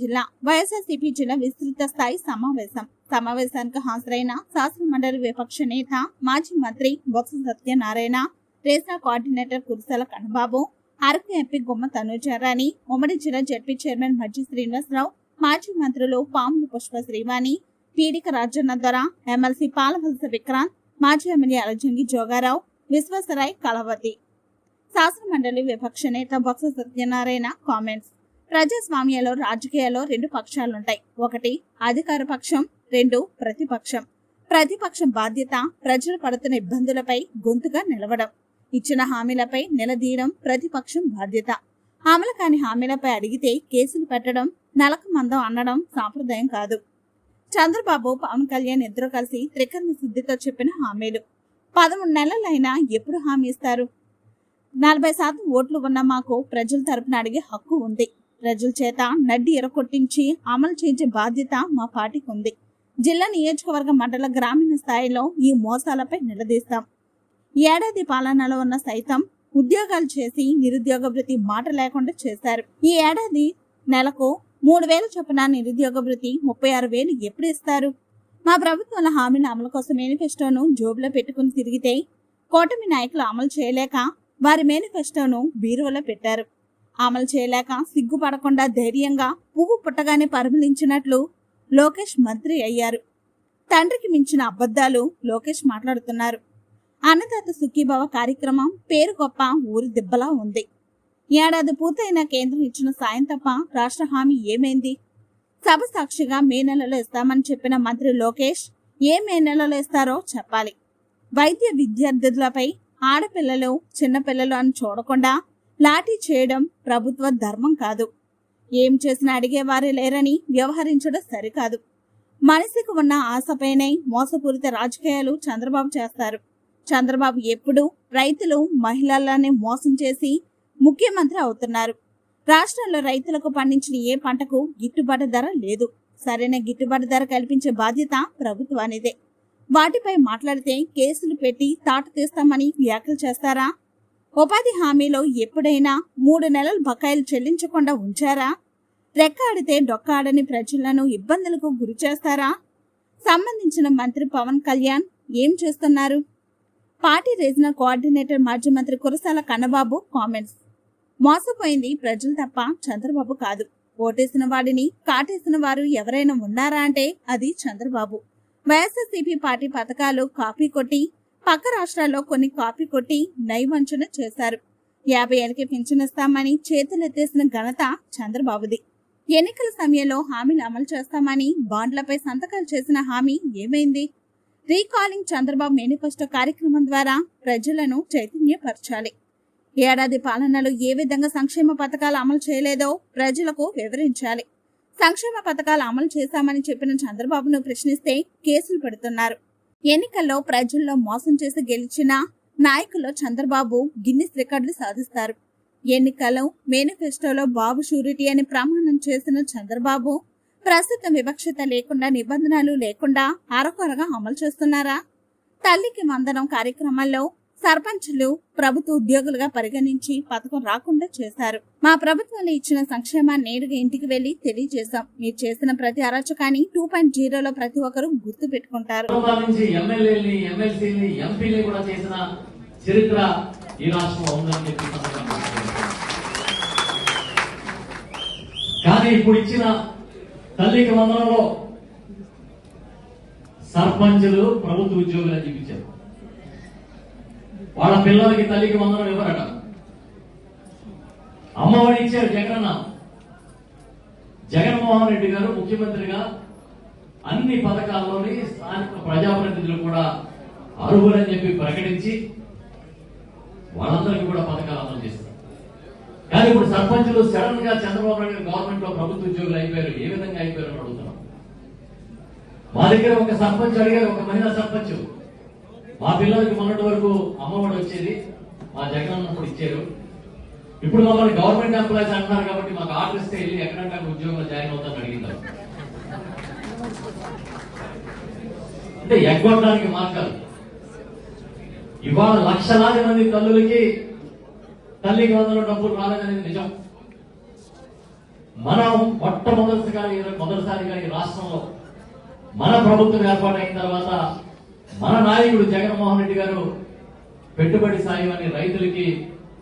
జిల్లా వైఎస్ఆర్సీపీ జిల్లా విస్తృత స్థాయి సమావేశం. సమావేశానికి హాజరైన శాసనమండలి విపక్ష నేత మాజీ మంత్రి బొత్స సత్యనారాయణ రేసా కోఆర్డినేటర్ కురిసల కన్నబాబు అరకు ఎంపీ గుమ్మ తనుజారాణి ఉమ్మడి జిల్లా జడ్పీ చైర్మన్ మజ్జి శ్రీనివాసరావు మాజీ మంత్రులు పాముల పుష్ప శ్రీవాణి పీడిక రాజన్న దొర ఎమ్మెల్సీ పాలవలస విక్రాంత్ మాజీ ఎమ్మెల్యే అలజంగి జోగారావు విశ్వసరాయ్ కలవతి శాసనమండలి విపక్ష నేత బొత్స సత్యనారాయణ కామెంట్స్. ప్రజాస్వామ్యంలో రాజకీయాల్లో రెండు పక్షాలుంటాయి. ఒకటి అధికార పక్షం. రెండు ప్రతిపక్షం. ప్రతిపక్షం బాధ్యత ప్రజలు పడుతున్న ఇబ్బందులపై గొంతుగా నిలవడం. ఇచ్చిన హామీలపై నిలదీయడం ప్రతిపక్షం బాధ్యత. అమలు కాని హామీలపై అడిగితే కేసులు పెట్టడం నలక మందం అనడం సాంప్రదాయం కాదు. చంద్రబాబు పవన్ కళ్యాణ్ ఇద్దరు కలిసి త్రికరణ శుద్ధితో చెప్పిన హామీలు. పదమూడు నెలలైనా ఎప్పుడు హామీ ఇస్తారు? నలభై శాతం ఓట్లు ఉన్న మాకు ప్రజల తరపున అడిగే హక్కు ఉంది. ప్రజల చేత నడ్డి ఎరకొట్టించి అమలు చేయించే బాధ్యత మా పార్టీకి ఉంది. జిల్లా నియోజకవర్గ మండల గ్రామీణ స్థాయిలో ఈ మోసాలపై నిలదీస్తాం. ఏడాది పాలనలో ఉన్న సైతం ఉద్యోగాలు చేసి నిరుద్యోగ వృత్తి మాట లేకుండా చేశారు. ఈ ఏడాది నెలకు మూడు వేల చొప్పున నిరుద్యోగ వృత్తి ముప్పై ఆరు వేలు ఎప్పుడు ఇస్తారు? మా ప్రభుత్వాల హామీల అమలు కోసం మేనిఫెస్టోను జోబులో పెట్టుకుని తిరిగితే కూటమి నాయకులు అమలు చేయలేక వారి మేనిఫెస్టోను బీరువలో పెట్టారు. అమలు చేయలేక సిగ్గుపడకుండా ధైర్యంగా పువ్వు పుట్టగానే పరిమళించినట్లు లోకేష్ మంత్రి అయ్యారు. తండ్రికి మించిన అబద్ధాలు లోకేష్ మాట్లాడుతున్నారు. అన్నదాత సుఖీభవ కార్యక్రమం పేరు గొప్ప ఊరి దిబ్బలా ఉంది. ఏడాది పూర్తయిన కేంద్రం ఇచ్చిన సాయం తప్ప రాష్ట్ర హామీ ఏమైంది? సభ సాక్షిగా మే నెలలో ఇస్తామని చెప్పిన మంత్రి లోకేష్ ఏ మే నెలలో ఇస్తారో చెప్పాలి. వైద్య విద్యార్థులపై ఆడపిల్లలు చిన్నపిల్లలు అని చూడకుండా లాఠీ చేయడం ప్రభుత్వ ధర్మం కాదు. ఏం చేసినా అడిగేవారే లేరని వ్యవహరించడం సరికాదు. మనిషికి ఉన్న ఆశపైనే మోసపూరిత రాజకీయాలు చంద్రబాబు చేస్తారు. చంద్రబాబు ఎప్పుడు రైతులు మహిళలనే మోసం చేసి ముఖ్యమంత్రి అవుతున్నారు. రాష్ట్రంలో రైతులకు పండించిన ఏ పంటకు గిట్టుబాటు ధర లేదు. సరైన గిట్టుబాటు ధర కల్పించే బాధ్యత ప్రభుత్వానిదే. వాటిపై మాట్లాడితే కేసులు పెట్టి తాటు తీస్తామని వ్యాఖ్యలు చేస్తారా? ఉపాధి హామీలో ఎప్పుడైనా మూడు నెలలు బకాయిలు చెల్లించకుండా ఉంచారా? రెక్కాడితే డొక్కాడని ప్రజలను ఇబ్బందులకు గురి చేస్తారా? సంబంధించిన మంత్రి పవన్ కళ్యాణ్ ఏం చేస్తున్నారు? పార్టీ రీజనల్ కోఆర్డినేటర్ మాజీ మంత్రి కురసాల కన్నబాబు కామెంట్స్. మోసపోయింది ప్రజలు తప్ప చంద్రబాబు కాదు. ఓటేసిన వాడిని కాటేసిన వారు ఎవరైనా ఉన్నారా అంటే అది చంద్రబాబు. వైఎస్ఆర్సీపీ పార్టీ పథకాలు కాపీ కొట్టి పక్క రాష్ట్రాల్లో కొన్ని కాపీ కొట్టి నైవంచన చేశారు. యాభై ఏళ్ళకి పింఛనిస్తామని చేతులెత్తేసిన ఘనత చంద్రబాబుది. ఎన్నికల సమయంలో హామీలు అమలు చేస్తామని బాండ్లపై సంతకాలు చేసిన హామీ ఏమైంది? రీకాలింగ్ చంద్రబాబు మేనిఫెస్టో కార్యక్రమం ద్వారా ప్రజలను చైతన్యపరచాలి. ఏడాది పాలనలో ఏ విధంగా సంక్షేమ పథకాలు అమలు చేయలేదో ప్రజలకు వివరించాలి. సంక్షేమ పథకాలు అమలు చేశామని చెప్పిన చంద్రబాబును ప్రశ్నిస్తే కేసులు పెడుతున్నారు. ఎన్నికల్లో ప్రజల్లో మోసం చేసి గెలిచిన నాయకుల్లో చంద్రబాబు గిన్నిస్ రికార్డులు సాధిస్తారు. ఎన్నికల్లో మేనిఫెస్టోలో బాబు షూరిటీ అని ప్రమాణం చేసిన చంద్రబాబు ప్రస్తుతం వివక్షత లేకుండా నిబంధనలు లేకుండా అరకొరగా అమలు చేస్తున్నారా? తల్లికి వందనం కార్యక్రమాల్లో సర్పంచులు ప్రభుత్వ ఉద్యోగులుగా పరిగణించి పథకం రాకుండా చేశారు. మా ప్రభుత్వంలో ఇచ్చిన సంక్షేమాన్ని నేరుగా ఇంటికి వెళ్ళి తెలియజేశాం. మీరు చేసిన ప్రతి అరాచకాన్ని టూ పాయింట్ జీరోలో ప్రతి ఒక్కరూ గుర్తు పెట్టుకుంటారు. చరిత్ర ఈ కానీ ఇప్పుడు ఇచ్చిన తల్లికి వందనంలో సర్పంచులు ప్రభుత్వ ఉద్యోగులు అని చూపించారు. వాళ్ళ పిల్లలకి తల్లికి వందనం ఇవ్వరట అమ్మఒడి ఇచ్చారు జగనన్న జగన్మోహన్ రెడ్డి గారు ముఖ్యమంత్రిగా అన్ని పథకాల్లోని స్థానిక ప్రజాప్రతినిధులు కూడా అర్హులని చెప్పి ప్రకటించి వాళ్ళందరికీ కూడా పథకాలు అమలు చేస్తారు. కానీ ఇప్పుడు సర్పంచులు సడన్గా చంద్రబాబు నాయుడు గవర్నమెంట్లో ప్రభుత్వ ఉద్యోగులు అయిపోయారు. ఏ విధంగా అయిపోయారు అని అడుగుతున్నాం. మా దగ్గర ఒక సర్పంచ్ అడిగారు ఒక మహిళా సర్పంచ్. మా పిల్లలకి మొన్నటి వరకు అమ్మఒడి వచ్చేది మా జగన్ అన్నప్పుడు ఇచ్చారు. ఇప్పుడు మమ్మల్ని గవర్నమెంట్ ఎంప్లాయీస్ అంటున్నారు కాబట్టి మాకు ఆర్డర్ ఇస్తే వెళ్ళి ఎక్కడంటే ఉద్యోగంలో జాయిన్ అవుతాను అడిగిందారు అంటే ఎగ్గొట్టడానికి మార్గాలు. ఇవాళ లక్షలాది మంది తల్లులకి తల్లికి వందల డబ్బులు రాలేదనేది నిజం. మనం మొట్టమొదటిగా మొదటిసారిగా ఈ రాష్ట్రంలో మన ప్రభుత్వం ఏర్పాటైన తర్వాత మన నాయకుడు జగన్మోహన్ రెడ్డి గారు పెట్టుబడి సాయం అని రైతులకి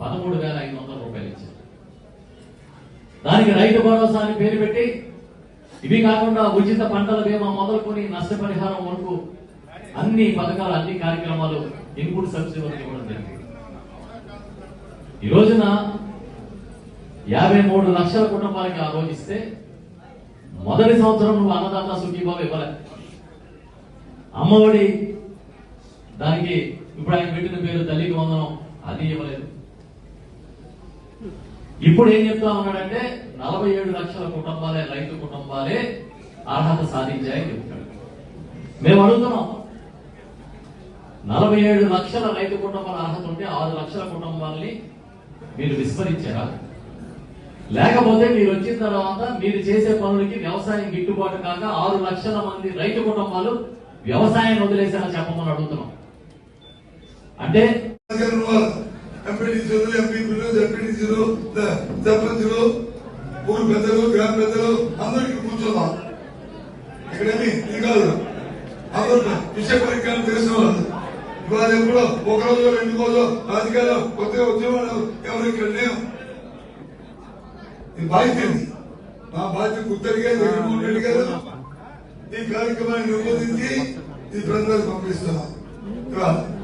పదమూడు వేల ఐదు వందల రూపాయలు ఇచ్చారు. దానికి రైతు భరోసా అని పేరు పెట్టి ఇవి కాకుండా ఉచిత పంటల బీమా మొదలుకొని నష్టపరిహారం వరకు అన్ని పథకాలు అన్ని కార్యక్రమాలు ఇన్పుట్ సబ్సిడీ వరకు ఇవ్వడం జరిగింది. ఈ రోజున యాభై మూడు లక్షల కుటుంబాలకి ఆలోచిస్తే మొదటి సంవత్సరం నువ్వు అన్నదాత సుఖీబాబు ఇవ్వలే. అమ్మఒడి దానికి ఇప్పుడు ఆయన పెట్టిన పేరు తల్లికి వందనం అది ఇవ్వలేదు. ఇప్పుడు ఏం చెప్తా ఉన్నాడంటే నలభై ఏడు లక్షల కుటుంబాలే రైతు కుటుంబాలే అర్హత సాధించాయని చెప్తాడు. మేము అడుగుతున్నాం. నలభై ఏడు లక్షల రైతు కుటుంబాల అర్హత ఉంటే ఆరు లక్షల కుటుంబాలని మీరు విస్మరించారా? లేకపోతే మీరు వచ్చిన తర్వాత మీరు చేసే పనులకి వ్యవసాయం గిట్టుబాటు కాక ఆరు లక్షల మంది రైతు కుటుంబాలు వ్యవసాయం వదిలేసారని చెప్పమని అడుగుతున్నాం. అంటే ఎంపీటీసీలు ఎంపీపీలు జడ్పీటీసీలు సర్పంచులు ఊరు పెద్దలు గ్రామ పెద్దలు అందరికి కూర్చున్నాం ఇక్కడేమి ఇది కాదు అందరూ విషయ పరిజ్ఞానం తెలిసిన వాళ్ళు ఇవాళ ఎప్పుడో ఒక రోజు రెండు రోజు అధికారులు కొత్తగా వచ్చిన ఎవరు ఇక్కడ లేవు ఇది బాధ్యత మా బాధ్యత జగన్మోహన్ రెడ్డి గారు ఈ కార్యక్రమాన్ని రూపొందించి ఈ ప్రజలకు పంపిస్తున్నాం.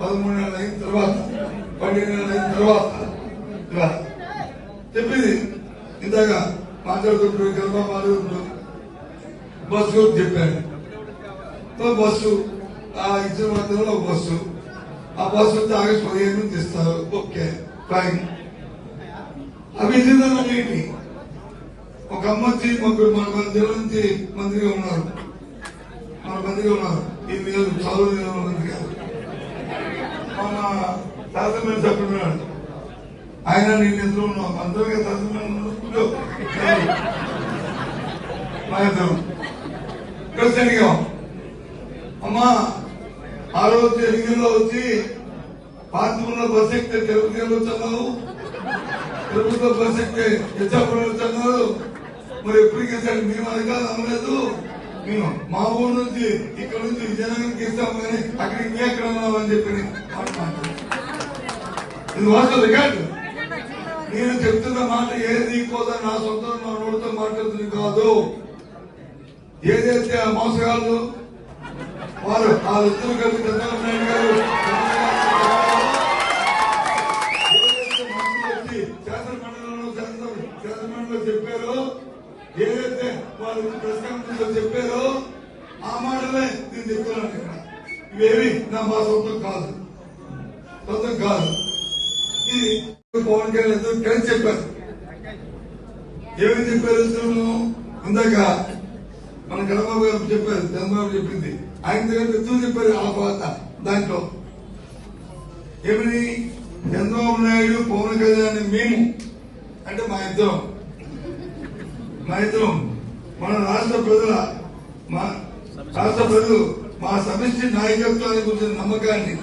పదమూడు నెలలు అయిన తర్వాత పన్నెండు నెలలు అయిన తర్వాత చెప్పింది. ఇందాక మాట్లాడుతుంటారు గర్భ మాట్లాడుతుంటారు బస్సు కూడా చెప్పాను బస్సు ఆ ఇచ్చిన మధ్యలో ఒక బస్సు. ఆ బస్సు వచ్చి ఆగస్టు పదిహేను నుంచి ఇస్తారు. Okay fine. అవి ఇచ్చిందన్న ఏంటి? ఒక అమ్మ వచ్చి మాకు మన మన జిల్లా నుంచి మంత్రిగా ఉన్నారు. మన మంత్రిగా ఉన్నారు. ఈ మీద చదువు మంది మన శాసనసభ్యులు సభ్యుడు ఆయన నేను ఎదురు ఉన్నాం అందరికీ శాసనసభ్యులు మా ఇద్దరు క్రిస్టియన్గా అమ్మా ఆ రోజు తెలుగులో వచ్చి పార్టీలో బస్ ఎక్కితే తిరుపతి వచ్చాను తిరుపతిలో బస్ ఎక్కితే ఇచ్చాపురం వచ్చాను మరి ఎప్పటికేసారి మేము అది కాదు అనలేదు మేము మా ఊరు నుంచి ఇక్కడ నుంచి విజయనగరంకి ఇస్తాము కానీ అక్కడ ఇంకెక్కడ ఉన్నామని చెప్పి ఇది వాస్తవ రికార్డు నేను చెప్తున్న మాట ఏది కోదా నా సొంత నా నోటితో మాట్లాడుతుంది కాదు. ఏదైతే ఆ మోసగాళ్ళు వారు ఆ ఇద్దరు కలిసి చంద్రబాబు నాయుడు గారు శాసనమండలిలో చెప్పారో ఏదైతే వాళ్ళు ప్రెస్ కాన్ఫరెన్స్లో చెప్పారో ఆ మాటలే నేను చెప్తున్నాను ఇక్కడ. ఇవేవి నా మా సొంతం కాదు. సొంతం కాదు. ఇది పవన్ కళ్యాణ్ ఇద్దరు కలిసి చెప్పారు. ఏమి చెప్పారు ఇందాక మన కడబాబు గారు చెప్పారు చంద్రబాబు చెప్పింది. ఆయన దగ్గర చెప్పారు ఆ పాత దాంట్లో. ఏమని? చంద్రబాబు నాయుడు పవన్ కళ్యాణ్ మేము అంటే మా ఇద్దరం. మా ఇద్దరం. మన రాష్ట్ర ప్రజల మా రాష్ట్ర ప్రజలు మా సమిష్టి నాయకత్వాన్ని గురించిన నమ్మకాన్ని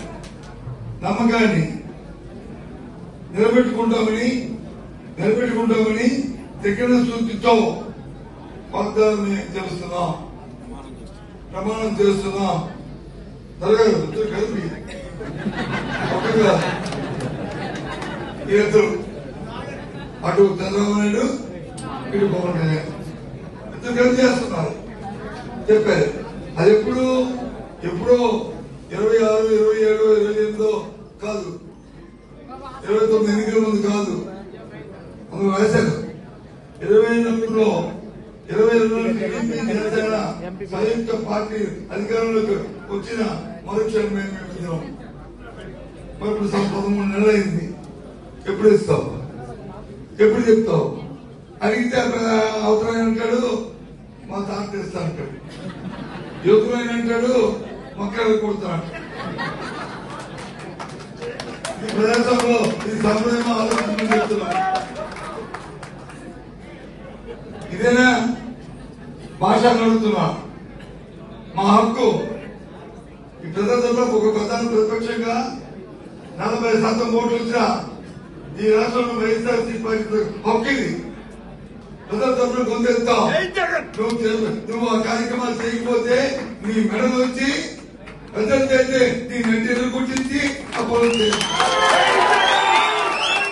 నమ్మకాన్ని నిలబెట్టుకుంటామని నిలబెట్టుకుంటామని దగ్గర సూచితో వాగ్దానం చేస్తున్నాం. ప్రమాణం చేస్తున్నాం. జరగదు కలిపి ఇద్దరు? అటు చంద్రబాబు నాయుడు ఇటు పవన్ కళ్యాణ్. ఇద్దరు కలిసి చేస్తున్నారు. చెప్పారు. అది ఎప్పుడు ఎప్పుడో? ఇరవై ఆరు ఇరవై ఏడు ఇరవై ఎనిమిదో కాదు. ఇరవై తొమ్మిది ఎన్నికల ముందు కాదు. మనం రాశారు ఇరవై ఎనిమిదిలో ఇరవై రెండు టీడీపీ జనసేన సంయుక్త పార్టీ అధికారంలోకి వచ్చిన మరుక్షణం మేము మేము మరి ఇప్పుడు పదమూడు నెలలు అయింది ఎప్పుడు ఇస్తావు? ఎప్పుడు చెప్తావు? అడిగితే అక్కడ అవసరం అంటాడు మా తాత ఇస్తా అంటాడు. యువకులైన అంటాడు మొక్కలు కొడతాడు ప్రదేశంలో ఈ సంప్రదాయం ఆలోచన చెప్తున్నాం. ఇదేనా? భాష అడుగుతున్నా. మా హక్కు. ఈ ప్రజల్లో ఒక ప్రధాన ప్రతిపక్షంగా నలభై శాతం ఓట్లు వచ్చిన ఈ రాష్ట్రంలో వైఎస్ఆర్సీ పార్టీ హక్కు ఇది. నువ్వు చే- నువ్వు ఆ కార్యక్రమాలు చేయకపోతే నీ మెడలు వచ్చి ప్రజలు చేస్తే నీ నెట్టి కుట్టించి ఆ పొలం